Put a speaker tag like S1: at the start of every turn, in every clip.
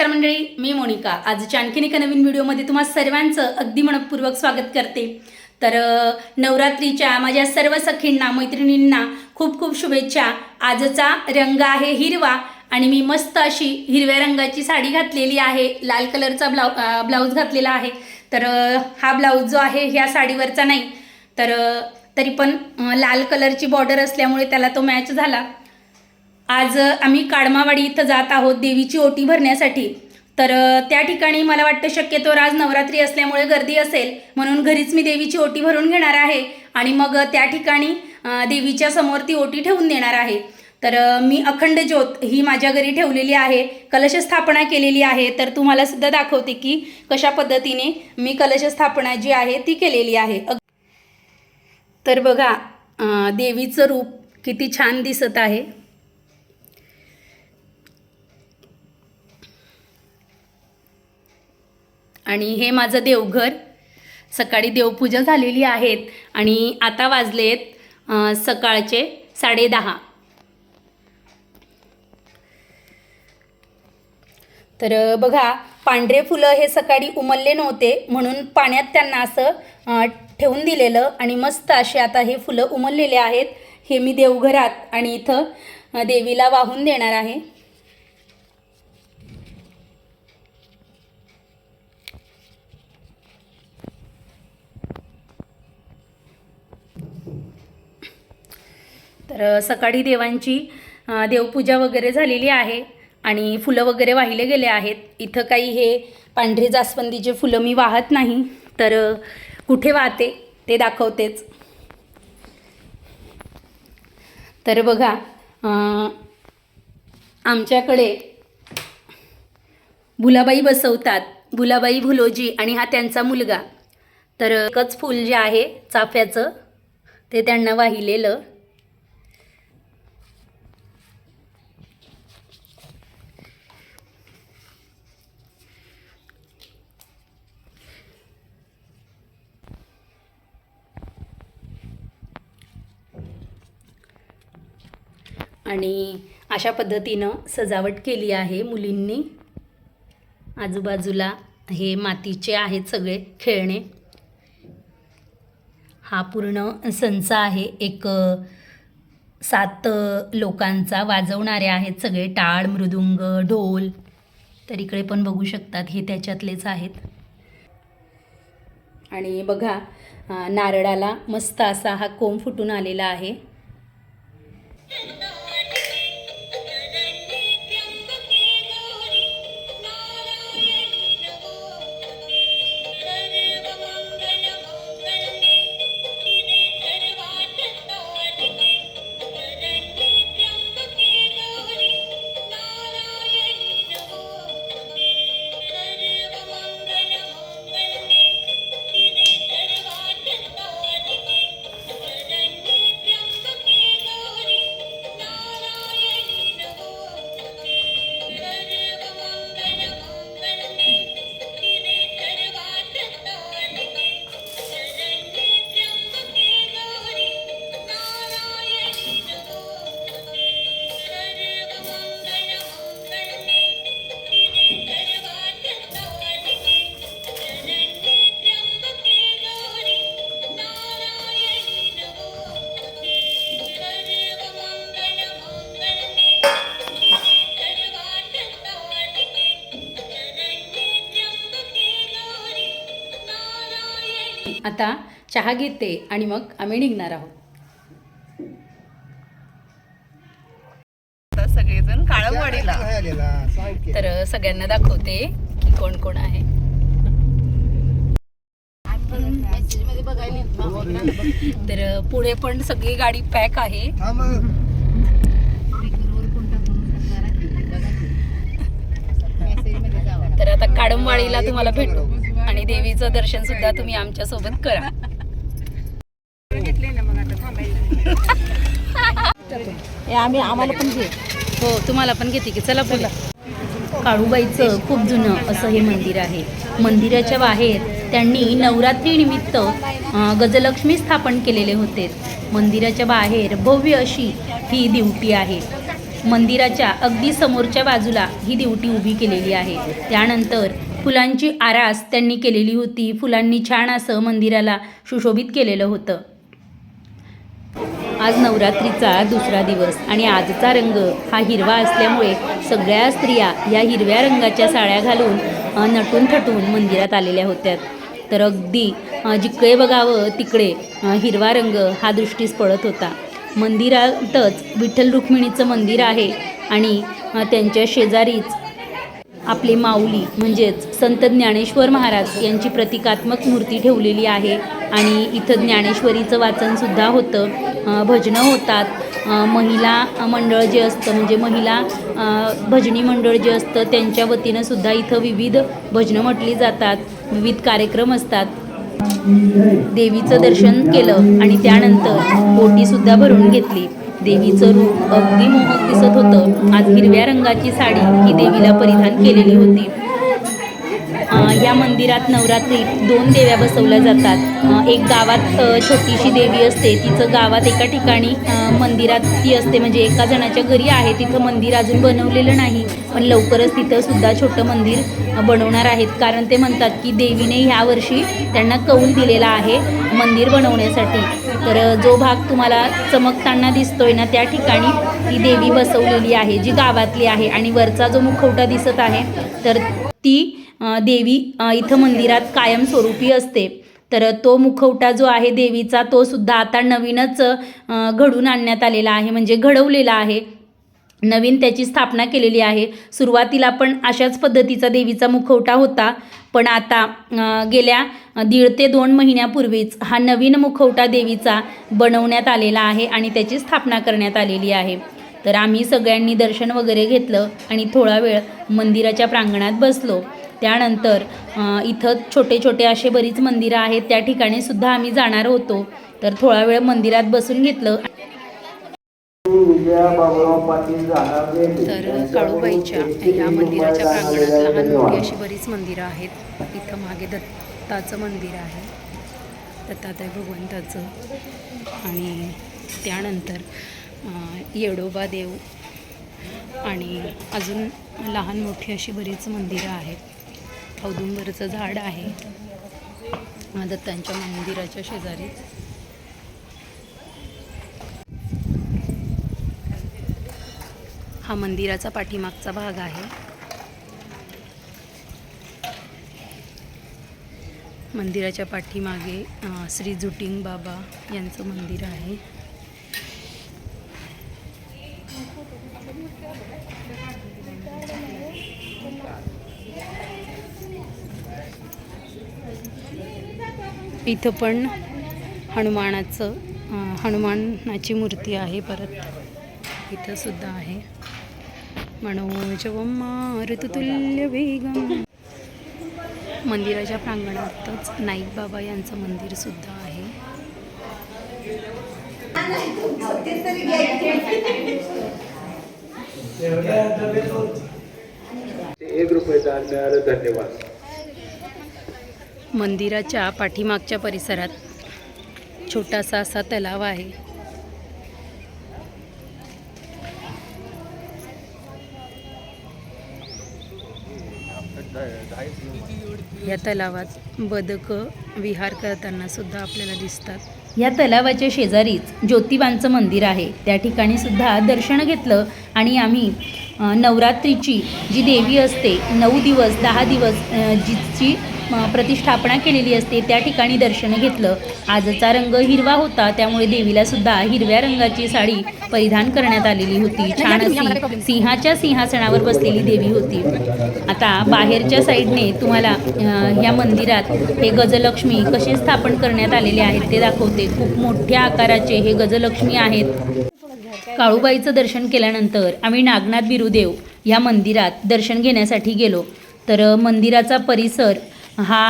S1: नमस्कार मंडळी मी मोनिका. आजच्या आणखीन एका नवीन व्हिडिओमध्ये तुम्हा सर्वांचं अगदी मनपूर्वक स्वागत करते. तर नवरात्रीच्या माझ्या सर्व सखींना मैत्रिणींना खूप खूप शुभेच्छा. आजचा रंग आहे हिरवा आणि मी मस्त अशी हिरव्या रंगाची साडी घातलेली आहे. लाल कलरचा ब्लाउ ब्लाऊज घातलेला आहे. तर हा ब्लाऊज जो आहे ह्या साडीवरचा नाही. तर तरी पण लाल कलरची बॉर्डर असल्यामुळे त्याला तो मॅच झाला. आज आम्ही काडमावाडी इथं जात आहोत देवीची ओटी भरण्यासाठी. तर त्या ठिकाणी मला वाटतं शक्यतो आज नवरात्री असल्यामुळे गर्दी असेल. म्हणून घरीच मी देवीची ओटी भरून घेणार आहे आणि मग त्या ठिकाणी देवीच्या समोर ती ओटी ठेवून देणार आहे. तर मी अखंड ज्योत ही माझ्या घरी ठेवलेली आहे. कलश स्थापना केलेली आहे. तर तुम्हाला सुद्धा दाखवते की कशा पद्धतीने मी कलशस्थापना जी आहे ती केलेली आहे. अग- तर बघा देवीचं रूप किती छान दिसत आहे. आणि हे माझं देवघर. सकाळी देवपूजा झालेली आहेत आणि आता वाजलेत अं, सकाळचे साडेदहा. तर बघा पांढरे फुलं हे सकाळी उमलले नव्हते म्हणून पाण्यात त्यांना असं ठेवून दिलेलं आणि मस्त असे आता हे फुलं उमललेले आहेत. हे मी देवघरात आणि इथं देवीला वाहून देणार आहे. तर सकाळी देवांची देवपूजा वगैरे झालेली आहे आणि फुलं वगैरे वाहिले गेले आहेत. इथं काही हे पांढरे जास्वंदीचे फुलं मी वाहत नाही तर कुठे वाहते ते दाखवतेच. तर बघा आमच्याकडे भुलाबाई बसवतात. भुलाबाई भुलोजी आणि हा त्यांचा मुलगा. तर एकच फूल जे आहे चाफ्याचं ते त्यांना वाहिलेलं. आणि अशा पद्धतीनं सजावट केली आहे मुलींनी. आजूबाजूला हे मातीचे आहेत सगळे खेळणे. हा पूर्ण संच आहे. एक सात लोकांचा वाजवणारे आहेत सगळे. टाळ मृदुंग ढोल. तर इकडे पण बघू शकतात हे त्याच्यातलेच आहेत. आणि बघा नारळाला मस्त असा हा कोंब फुटून आलेला आहे. आता चहा घेते आणि मग आम्ही निघणार आहोत.
S2: आता सगळेजण काळमवाडीला
S1: तर सगळ्यांना दाखवते की कोण कोण आहे. तर पुढे पण सगळी गाडी पॅक आहे. तर आता काडमवाडीला तुम्हाला भेटू. देवीचं दर्शन सुद्धा तुम्ही आमच्यासोबत करा
S2: आम्ही आम्हाला पण घे.
S1: हो तुम्हाला पण घेते की चला बोला. काळूबाईचं खूप जुनं असं हे मंदिर आहे. मंदिराच्या बाहेर त्यांनी नवरात्री निमित्त गजलक्ष्मी स्थापन केलेले होते. मंदिराच्या बाहेर भव्य अशी ही दिवटी आहे. मंदिराच्या अगदी समोरच्या बाजूला ही दिवटी उभी केलेली आहे. त्यानंतर फुलांची आरास त्यांनी केलेली होती. फुलांनी छान असं मंदिराला सुशोभित केलेलं होतं. आज नवरात्रीचा दुसरा दिवस आणि आजचा रंग हा हिरवा असल्यामुळे सगळ्या स्त्रिया या हिरव्या रंगाच्या साड्या घालून नटून थटून मंदिरात आलेल्या होत्या. तर अगदी जिकडे बघावं तिकडे हिरवा रंग हा दृष्टीस पडत होता. मंदिरातच विठ्ठल रुक्मिणीचं मंदिर आहे आणि त्यांच्या शेजारीच आपले माऊली म्हणजेच संत ज्ञानेश्वर महाराज यांची प्रतिकात्मक मूर्ती ठेवलेली आहे. आणि इथं ज्ञानेश्वरीचं वाचनसुद्धा होतं. भजनं होतात. महिला मंडळ जे असतं म्हणजे महिला भजनी मंडळ जे असतं त्यांच्या वतीनं सुद्धा इथं विविध भजनं म्हटली जातात. विविध कार्यक्रम असतात. देवीचं दर्शन केलं आणि त्यानंतर पोटीसुद्धा भरून घेतली. देवीचं रूप अगदी मोहक दिसत होतं. आज हिरव्या रंगाची साडी ही देवीला परिधान केलेली होती. या मंदिरात नवरात्रीत दोन देव्या बसवल्या जातात. एक गावात छोटीशी देवी असते. तिचं गावात एका ठिकाणी मंदिरात ती असते. म्हणजे एका जणाच्या घरी आहे. तिथं मंदिर अजून बनवलेलं नाही. पण लवकरच तिथं सुद्धा छोटं मंदिर बनवणार आहेत. कारण ते म्हणतात की देवीने ह्या वर्षी त्यांना कौल दिलेला आहे मंदिर बनवण्यासाठी. तर जो भाग तुम्हाला चमकताना दिसतोय ना त्या ठिकाणी ती देवी बसवलेली आहे जी गावातली आहे. आणि वरचा जो मुखवटा दिसत आहे तर ती देवी इथं मंदिरात कायमस्वरूपी असते. तर तो मुखवटा जो आहे देवीचा तो सुद्धा आता नवीनच घडून आणण्यात आलेला आहे म्हणजे घडवलेला आहे. नवीन त्याची स्थापना केलेली आहे. सुरुवातीला पण अशाच पद्धतीचा देवीचा मुखवटा होता पण आता गेल्या दीड ते दोन महिन्यापूर्वीच हा नवीन मुखवटा देवीचा बनवण्यात आलेला आहे आणि त्याची स्थापना करण्यात आलेली आहे. तर आम्ही सगळ्यांनी दर्शन वगैरे घेतलं आणि थोडा वेळ मंदिराच्या प्रांगणात बसलो. त्यानंतर इथं छोटे छोटे असे बरीच मंदिरं आहेत. त्या ठिकाणी सुद्धा आम्ही जाणार होतो. तर थोडा वेळ मंदिरात बसून घेतलं. तर काळूबाईच्या या मंदिराच्या प्रांगणात लहान मोठी अशी बरीच मंदिरं आहेत. इथं मागे दत्ताचं मंदिर आहे. दत्तात्रय भगवंताचं. आणि त्यानंतर येडोबा देव आणि अजून लहान मोठी अशी बरीच मंदिरं आहेत. औदुंबरचं झाड आहे. दत्तांच्या मंदिराच्या शेजारी. हा मंदिराचा पाठीमागचा भाग आहे. मंदिराच्या पाठीमागे श्री जुटिंग बाबा यांचं मंदिर आहे. इथं पण हनुमानाचं हनुमानाची मूर्ती आहे परत. इथं सुद्धा आहे. मनोजवम ऋतुतुल्य वेगम. मंदिराच्या प्रांगणातच नाईक बाबा यांचं मंदिर सुद्धा आहे.
S3: एक रुपये दान मिळालं धन्यवाद.
S1: मंदिराच्या पाठीमागच्या परिसरात छोटासा असा तलाव आहे. या तलावात बदक विहार करताना सुद्धा आपल्याला दिसतात. या तलावाच्या शेजारीच ज्योतिबांचं मंदिर आहे. त्या ठिकाणी सुद्धा दर्शन घेतलं आणि आम्ही नवरात्रीची जी देवी असते नऊ दिवस दहा दिवस जिची प्रतिष्ठापना केलेली असते. त्या ठिकाणी दर्शन घेतलं. आजचा रंग हिरवा होता. त्यामुळे देवीला सुद्धा हिरव्या रंगाची साडी परिधान करण्यात आलेली होती. छान अशी सिंहाच्या सिंहासनावर बसलेली देवी होती. आता बाहेरच्या साईडने तुम्हाला या मंदिरात हे गजलक्ष्मी कसे स्थापन करण्यात आलेले आहेत ते दाखवते. खूप मोठ्या आकाराचे हे गजलक्ष्मी आहेत. काळूबाईचं दर्शन केल्यानंतर आम्ही नागनाथ बिरुदेव या मंदिरात दर्शन घेण्यासाठी गेलो. तर मंदिराचा परिसर हा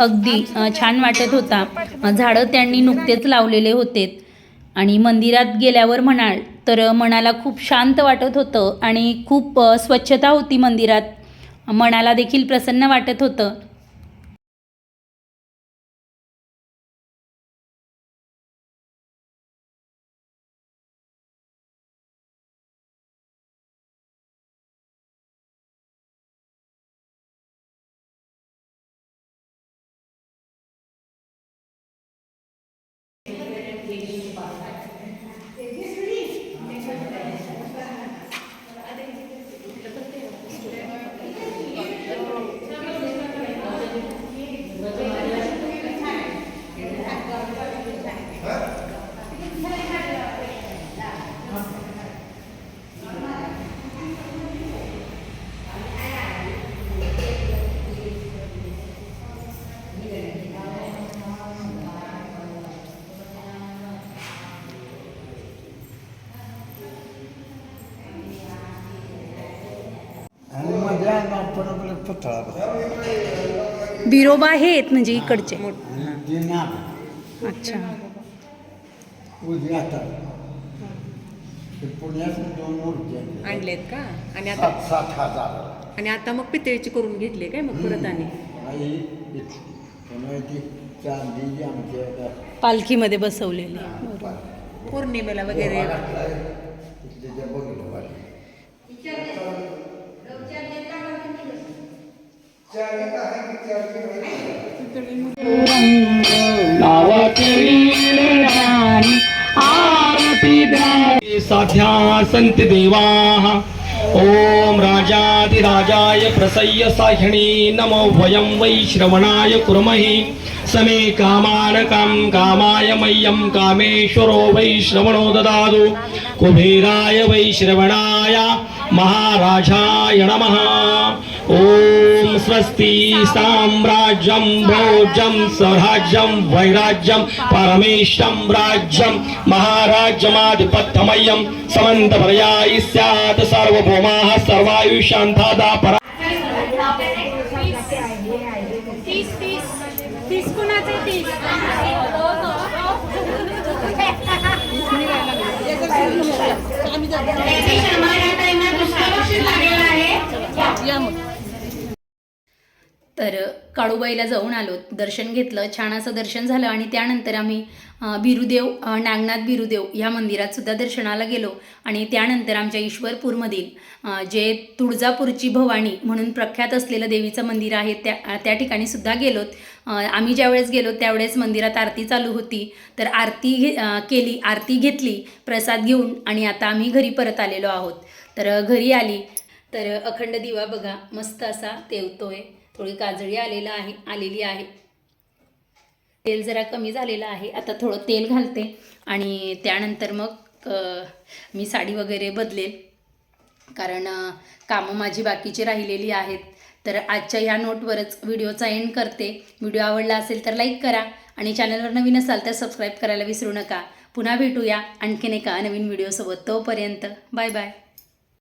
S1: अगदी छान वाटत होता. झाडं त्यांनी नुकतेच लावलेले होते आणि मंदिरात गेल्यावर म्हणाल तर मनाला खूप शांत वाटत होतं आणि खूप स्वच्छता होती मंदिरात. मनाला देखील प्रसन्न वाटत होतं.
S4: आणि
S1: बिरोबा हे आहेत म्हणजे इकडचे.
S4: जे नाव.
S1: अच्छा.
S2: आणलेत का? आणि आता
S4: सात सात हजार.
S2: आणि आता मग पितळीची करून घेतले काय मग परत आणि?
S1: पालखीमध्ये बसवलेली.
S2: पौर्णिमेला वगैरे.
S5: साध्या सन्ति देवाः। ॐ राजाधिराजाय प्रसय्य साह्यणे नमो वयं वै श्रवणाय कुर्महि। समे कामान काम कामाय मह्यं कामेश्वरो वै श्रवणो ददातु। कुबेराय वै श्रवणाय महाराजाय नमः। ओम स्वस्ति साम्राज्यम भोजम स्वराज्यम वैराज्यम परमेशम राज्यम महाराज्यमाधिपत्यमयम समन्त भरया स्यात् सर्वभौमा सर्वायुषांतादा पर आम्ही
S1: तर काळूबाईला जाऊन आलो. दर्शन घेतलं. छान असं दर्शन झालं आणि त्यानंतर आम्ही बिरुदेव नागनाथ बिरुदेव या मंदिरात सुद्धा दर्शनाला गेलो आणि त्यानंतर आमच्या ईश्वरपूरमधील जे तुळजापूरची भवानी म्हणून प्रख्यात असलेलं देवीचं मंदिर आहे त्या त्या ठिकाणी सुद्धा गेलोत आम्ही ज्यावेळेस गेलो त्यावेळेस मंदिरात आरती चालू होती. तर आरती घे केली आरती घेतली प्रसाद घेऊन आणि आता आम्ही घरी परत आलेलो आहोत. तर घरी आली. तर अखंड दिवा बघा मस्त असा तेवतोय. थोडी काजळी आलेला आहे आलेली आहे. तेल जरा कमी झालेलं आहे. आता थोडं तेल घालते आणि त्यानंतर मग मी साडी वगैरे बदलेल. कारण कामं माझी बाकीची राहिलेली आहेत. तर आजच्या ह्या नोटवरच व्हिडिओचा एंड करते. व्हिडिओ आवडला असेल तर लाईक करा आणि चॅनलवर नवीन असाल तर सबस्क्राईब करायला विसरू नका. पुन्हा भेटूया आणखीन एका नवीन व्हिडिओसोबत. तोपर्यंत बाय बाय.